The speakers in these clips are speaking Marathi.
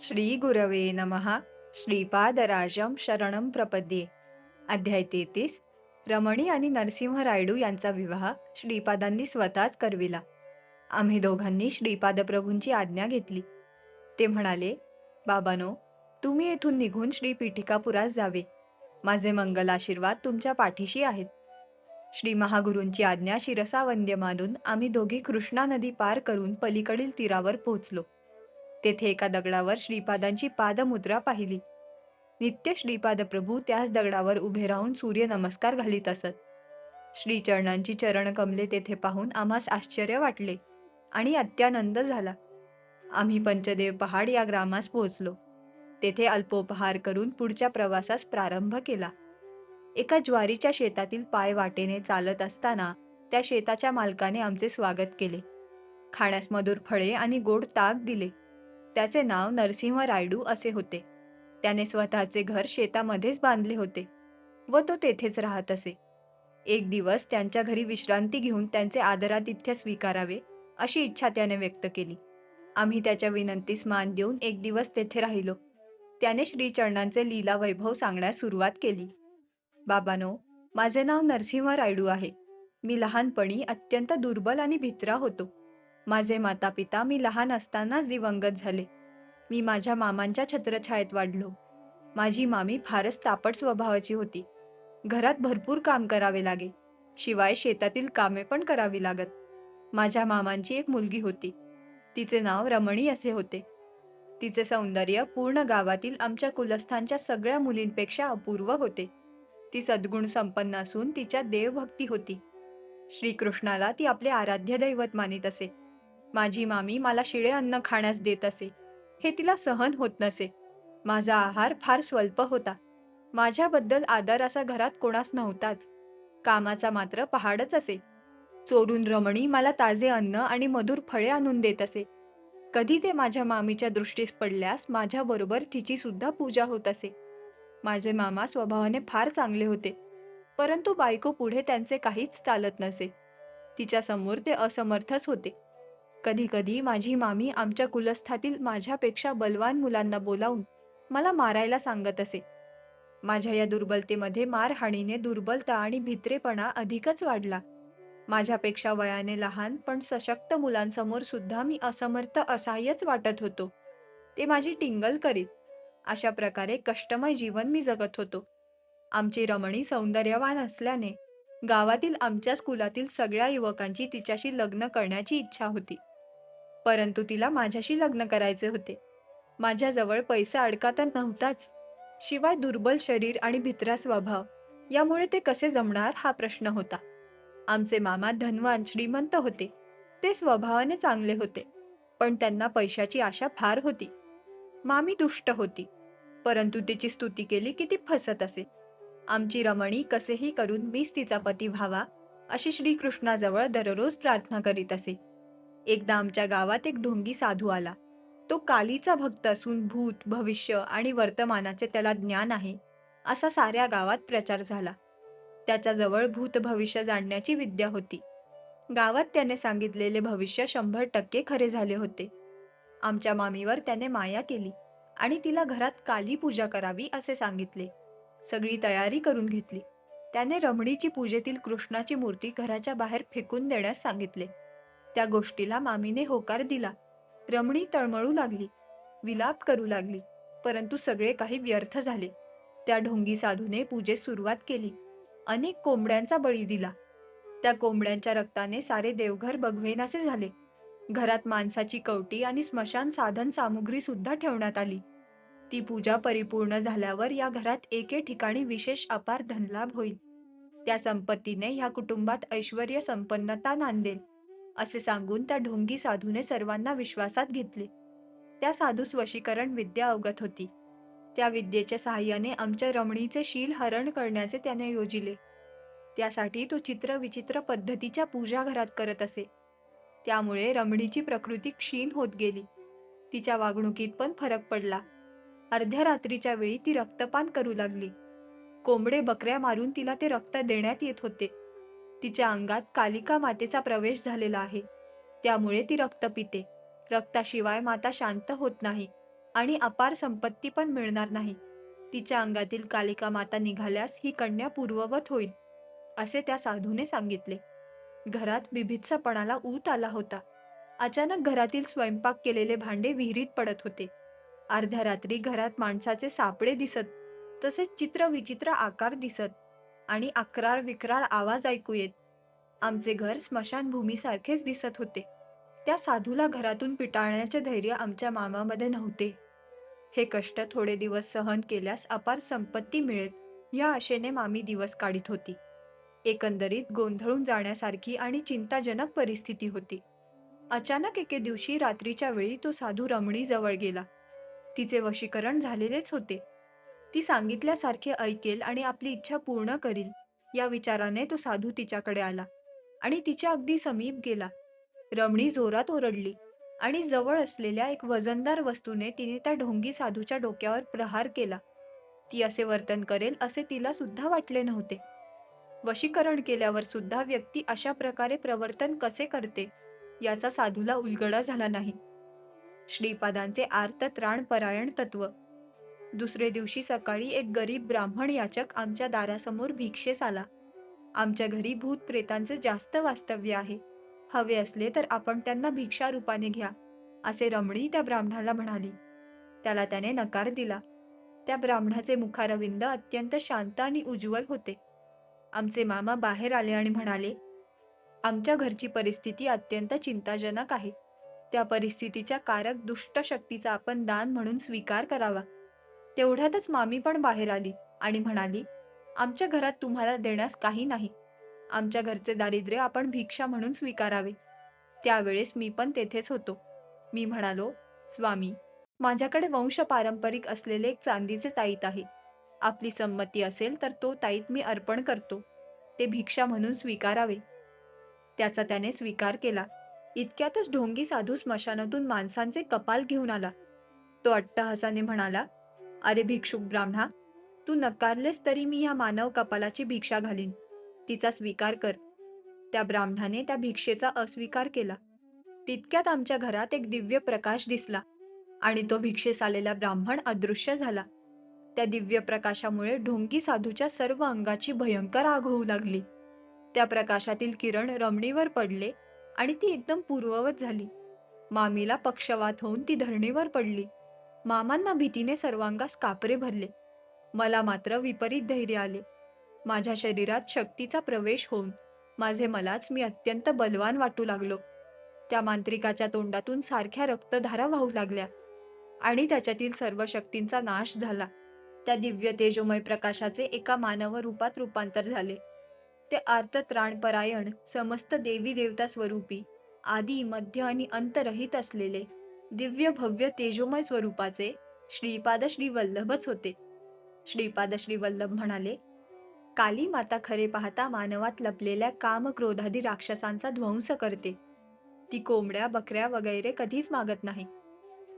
श्री गुरवे नमः. श्रीपादराजम शरणम प्रपद्ये. अध्याय तेहतीस. रमणी आणि नरसिंह रायडू यांचा विवाह श्रीपादांनी स्वतःच करविला. आम्ही दोघांनी श्रीपाद प्रभूंची आज्ञा घेतली. ते म्हणाले बाबानो तुम्ही येथून निघून श्री पीठिकापुरास जावे. माझे मंगल आशीर्वाद तुमच्या पाठीशी आहेत. श्री महागुरूंची आज्ञा शिरसावंद्य मानून आम्ही दोघी कृष्णा नदी पार करून पलीकडील तीरावर पोहोचलो. तेथे एका दगडावर श्रीपादांची पादमुद्रा पाहिली. नित्य श्रीपाद प्रभू त्याच दगडावर उभे राहून सूर्य नमस्कार घालीत असत. श्रीचरणांची चरण कमले तेथे पाहून आम्हास आश्चर्य वाटले आणि अत्यानंद झाला. आम्ही पंचदेव पहाड या ग्रामास पोहोचलो. तेथे अल्पोपहार करून पुढच्या प्रवासास प्रारंभ केला. एका ज्वारीच्या शेतातील पाय वाटेने चालत असताना त्या शेताच्या मालकाने आमचे स्वागत केले. खाण्यास मधुर फळे आणि गोड ताक दिले. त्याचे नाव नरसिंह रायडू असे होते. त्याने स्वतःचे घर शेतामध्येच बांधले होते व तो तेथेच राहत असे. एक दिवस त्यांच्या घरी विश्रांती घेऊन त्यांचे आदरातिथ्य स्वीकारावे अशी इच्छा त्याने व्यक्त केली. आम्ही त्याच्या विनंतीस मान देऊन एक दिवस तेथे राहिलो. त्याने श्रीचरणांचे लीला वैभव सांगण्यास सुरुवात केली. बाबानो माझे नाव नरसिंह रायडू आहे. मी लहानपणी अत्यंत दुर्बल आणि भित्रा होतो. माझे माता पिता मी लहान असतानाच दिवंगत झाले. मी माझ्या मामांच्या छत्रछायेत वाढलो. माझी मामी फारच तापट स्वभावाची होती. घरात भरपूर काम करावे लागे. शिवाय शेतातील कामे पण करावी लागत. माझ्या मामांची एक मुलगी होती. तिचे नाव रमणी असे होते. तिचे सौंदर्य पूर्ण गावातील आमच्या कुलस्थांच्या सगळ्या मुलींपेक्षा अपूर्व होते. ती सद्गुण संपन्न असून तिच्या देवभक्ती होती. श्रीकृष्णाला ती आपले आराध्य दैवत मानित असे. माझी मामी मला शिळे अन्न खाण्यास देत असे. हे तिला सहन होत नसे. माझा आहार फार स्वल्प होता. माझ्याबद्दल आदर असा घरात कोणास नव्हताच. कामाचा मात्र पहाडच असे. चोरून रमणी मला ताजे अन्न आणि मधुर फळे आणून देत असे. कधी ते माझ्या मामीच्या दृष्टीस पडल्यास माझ्याबरोबर तिची सुद्धा पूजा होत असे. माझे मामा स्वभावाने फार चांगले होते परंतु बायको पुढे त्यांचे काहीच चालत नसे. तिच्या समोर ते असमर्थच होते. कधी कधी माझी मामी आमच्या कुलस्थातील माझ्यापेक्षा बलवान मुलांना बोलावून मला मारायला सांगत असे. माझ्या या दुर्बलतेमध्ये मारहाणीने दुर्बलता आणि भित्रेपणा अधिकच वाढला. माझ्यापेक्षा वयाने लहान पण सशक्त मुलांसमोर सुद्धा मी असमर्थ असहाय्यच वाटत होतो. ते माझी टिंगल करीत अशा प्रकारे कष्टमय जीवन मी जगत होतो. आमची रमणी सौंदर्यवान असल्याने गावातील आमच्याच कुलातील सगळ्या युवकांची तिच्याशी लग्न करण्याची इच्छा होती. परंतु तिला माझ्याशी लग्न करायचे होते. माझ्याजवळ पैसा अडका तर नव्हताच. शिवाय दुर्बल शरीर आणि भित्रा स्वभाव यामुळे ते कसे जमणार हा प्रश्न होता. आमचे मामा धनवान श्रीमंत होते. ते स्वभावाने चांगले होते. पण त्यांना पैशाची आशा फार होती. मामी दुष्ट होती. परंतु तिची स्तुती केली की ती फसत असे. आमची रमणी कसेही करून मीच तिचा पती व्हावा अशी श्रीकृष्णाजवळ दररोज प्रार्थना करीत असे. एकदा आमच्या गावात एक ढोंगी साधू आला. तो कालीचा भक्त असून भूत भविष्य आणि वर्तमानाचे त्याला ज्ञान आहे असा साऱ्या गावात प्रचार झाला. त्याच्याजवळ भूत भविष्य जाणण्याची विद्या होती. गावात त्याने सांगितलेले भविष्य शंभर टक्के खरे झाले होते. आमच्या मामीवर त्याने माया केली. आणि तिला घरात काली पूजा करावी असे सांगितले. सगळी तयारी करून घेतली. त्याने रमणीची पूजेतील कृष्णाची मूर्ती घराच्या बाहेर फेकून देण्यास सांगितले. त्या गोष्टीला मामीने होकार दिला. रमणी तळमळू लागली. विलाप करू लागली. परंतु सगळे काही व्यर्थ झाले. त्या ढोंगी साधूने पूजेस सुरुवात केली. अनेक कोंबड्यांचा बळी दिला. त्या कोंबड्यांच्या रक्ताने सारे देवघर बघवेनासे झाले. घरात माणसाची कवटी आणि स्मशान साधन सामुग्री सुद्धा ठेवण्यात आली. ती पूजा परिपूर्ण झाल्यावर या घरात एके ठिकाणी विशेष अपार धनलाभ होईल. त्या संपत्तीने ह्या कुटुंबात ऐश्वर संपन्नता नांदेल असे सांगून त्या ढोंगी साधूने सर्वांना विश्वासात घेतले. त्या साधूस वशीकरण विद्या अवगत होती. त्या विद्येच्या सहाय्याने आमच्या रमणीचे शील हरण करण्याचे त्याने योजिले. त्यासाठी तो चित्र विचित्र पद्धतीच्या पूजा घरात करत असे. त्यामुळे रमणीची प्रकृती क्षीण होत गेली. तिच्या वागणुकीत पण फरक पडला. अर्ध्या रात्रीच्या वेळी ती रक्तपान करू लागली. कोंबडे बकऱ्या मारून तिला ते रक्त देण्यात येत होते. तिच्या अंगात कालिका मातेचा प्रवेश झालेला आहे. त्यामुळे ती रक्त पिते. रक्ताशिवाय माता शांत होत नाही आणि अपार संपत्ती पण मिळणार नाही. तिच्या अंगातील कालिका माता निघाल्यास ही कन्या पूर्ववत होईल असे त्या साधूने सांगितले. घरात बिभित्सपणाला ऊत आला होता. अचानक घरातील स्वयंपाक केलेले भांडे विहिरीत पडत होते. अर्ध्या रात्री घरात माणसाचे सापडे दिसत तसेच चित्र विचित्र आकार दिसत आणि अक्राळ विक्राळ आवाज ऐकू येत. आमचे घर स्मशानभूमीसारखेच दिसत होते. त्या साधूला घरातून पिटाळण्याचे धैर्य आमच्या मामामध्ये नव्हते. हे कष्ट थोडे दिवस सहन केल्यास अपार संपत्ती मिळेल या आशेने मामी दिवस काढीत होती. एकंदरीत गोंधळून जाण्यासारखी आणि चिंताजनक परिस्थिती होती. अचानक एके दिवशी रात्रीच्या वेळी तो साधू रमणी जवळ गेला. तिचे वशीकरण झालेलेच होते. ती सांगितल्यासारखे ऐकेल आणि आपली इच्छा पूर्ण करील या विचाराने तो साधू तिच्याकडे आला आणि तिच्या अगदी समीप गेला. रमणी जोरात ओरडली आणि जवळ असलेल्या एक वजनदार वस्तूने तिने त्या ढोंगी साधूच्या डोक्यावर प्रहार केला. ती असे वर्तन करेल असे तिला सुद्धा वाटले नव्हते. वशीकरण केल्यावर सुद्धा व्यक्ती अशा प्रकारे प्रवर्तन कसे करते याचा साधूला उलगडा झाला नाही. श्रीपादांचे आर्त त्राणपरायण तत्व. दुसरे दिवशी सकाळी एक गरीब ब्राह्मण याचक आमच्या दारासमोर भिक्षेस आला. आमच्या घरी भूत प्रेतांचे जास्त वास्तव्य आहे. हवे असले तर आपण त्यांना भिक्षा रूपाने घ्या असे रमणी त्या ब्राह्मणाला म्हणाली. त्याला त्याने नकार दिला. त्या ब्राह्मणाचे मुखारविंद अत्यंत शांत आणि उज्ज्वल होते. आमचे मामा बाहेर आले आणि म्हणाले आमच्या घरची परिस्थिती अत्यंत चिंताजनक आहे. त्या परिस्थितीच्या कारक दुष्ट शक्तीचा आपण दान म्हणून स्वीकार करावा. तेवढ्यातच मामी पण बाहेर आली आणि म्हणाली आमच्या घरात तुम्हाला देण्यास काही नाही. आमच्या घरचे दारिद्र्य आपण भिक्षा म्हणून स्वीकारावे. त्यावेळेस मी पण तेथेच होतो मी म्हणालो स्वामी माझ्याकडे वंश पारंपरिक असलेले एक चांदीचे ताईत आहे. आपली संमती असेल तर तो ताईत मी अर्पण करतो. ते भिक्षा म्हणून स्वीकारावे त्याचा त्याने स्वीकार केला. इतक्यातच ढोंगी साधू स्मशानातून माणसांचे कपाल घेऊन आला. तो अट्टहासाने म्हणाला अरे भिक्षुक ब्राह्मणा तू नकारलेस तरी मी या मानव कपालाची भिक्षा घालीन. तिचा स्वीकार कर. त्या ब्राह्मणाने त्या भिक्षेचा अस्वीकार केला. तितक्यात आमच्या घरात एक दिव्य प्रकाश दिसला आणि तो भिक्षेस आलेला ब्राह्मण अदृश्य झाला. त्या दिव्य प्रकाशामुळे ढोंगी साधूच्या सर्व अंगाची भयंकर आग होऊ लागली. त्या प्रकाशातील किरण रमणीवर पडले आणि ती एकदम पूर्ववत झाली. मामीला पक्षवात होऊन ती धरणीवर पडली. मामांना भीतीने सर्वांगास कापरे भरले. मला मात्र विपरीत धैर्य आले. माझ्या शरीरात शक्तीचा प्रवेश होऊन माझे मलाच मी अत्यंत बलवान वाटू लागलो. त्या मांत्रिकाच्या तोंडातून सारख्या रक्तधारा वाहू लागल्या. आणि त्याच्यातील सर्व शक्तींचा नाश झाला. त्या दिव्य तेजोमय प्रकाशाचे एका मानव रूपात रूपांतर झाले. ते आर्त त्राणपरायण समस्त देवी देवता स्वरूपी आदी मध्य आणि अंतरहित असलेले दिव्य भव्य तेजोमय स्वरूपाचे श्रीपाद श्री वल्लभच होते. श्रीपाद श्री वल्लभ म्हणाले काली माता खरे पाहता मानवात लपलेल्या काम क्रोधादी राक्षसांचा ध्वंस करते. ती कोंबड्या बकऱ्या वगैरे कधीच मागत नाही.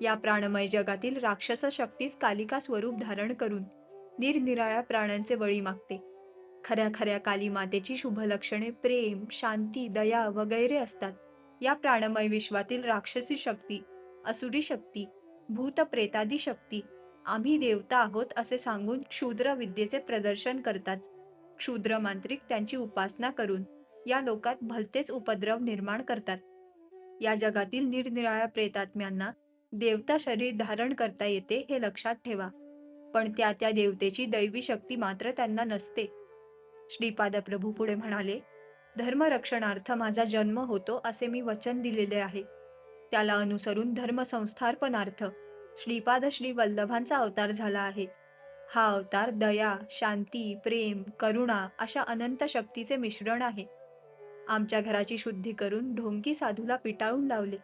या प्राणमय जगातील राक्षस शक्तीस कालिका स्वरूप धारण करून निरनिराळ्या प्राण्यांचे बळी मागते. खऱ्या खऱ्या काली मातेची शुभ लक्षणे प्रेम शांती दया वगैरे असतात. या प्राणमय विश्वातील राक्षसी शक्ती असुरी शक्ती भूत प्रेतादी शक्ती आम्ही देवता आहोत असे सांगून क्षुद्र विद्येचे प्रदर्शन करतात. क्षुद्र मांत्रिक त्यांची उपासना करून या लोकात भलतेच उपद्रव निर्माण करतात. या जगातील निरनिराळ्या प्रेतात्म्यांना देवता शरीर धारण करता येते हे लक्षात ठेवा. पण त्या त्या देवतेची दैवी शक्ती मात्र त्यांना नसते. श्रीपाद प्रभू पुढे म्हणाले धर्मरक्षणार्थ माझा जन्म होतो असे मी वचन दिलेले आहे. त्याला अनुसरून धर्मसंस्थापनार्थ श्रीपाद श्री वल्लभांचा अवतार झाला आहे. हा अवतार दया शांती प्रेम करुणा अशा अनंत शक्तीचे मिश्रण आहे. आमच्या घराची शुद्धी करून ढोंगी साधूला पिटाळून लावले.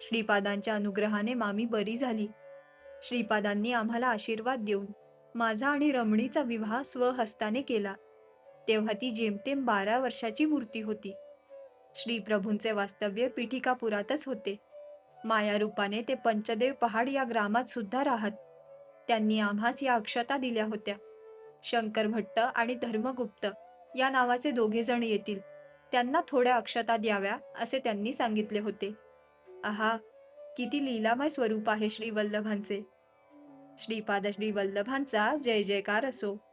श्रीपादांच्या अनुग्रहाने मामी बरी झाली. श्रीपादांनी आम्हाला आशीर्वाद देऊन माझा आणि रमणीचा विवाह स्वहस्ताने केला. तेव्हा ती जेमतेम बारा वर्षाची मूर्ती होती. श्री प्रभूंचे वास्तव्य पीठिकापुरातच होते. माया रूपाने ते पंचदेव पहाड या ग्रामात सुद्धा राहत. त्यांनी आम्हास या अक्षता दिल्या होत्या. शंकर भट्ट आणि धर्मगुप्त या नावाचे दोघे जण येतील. त्यांना थोड्या अक्षता द्याव्या असे त्यांनी सांगितले होते. आहा किती लीलामय स्वरूप आहे श्री वल्लभांचे श्रीपाद श्री वल्लभांचा जय जयकार असो.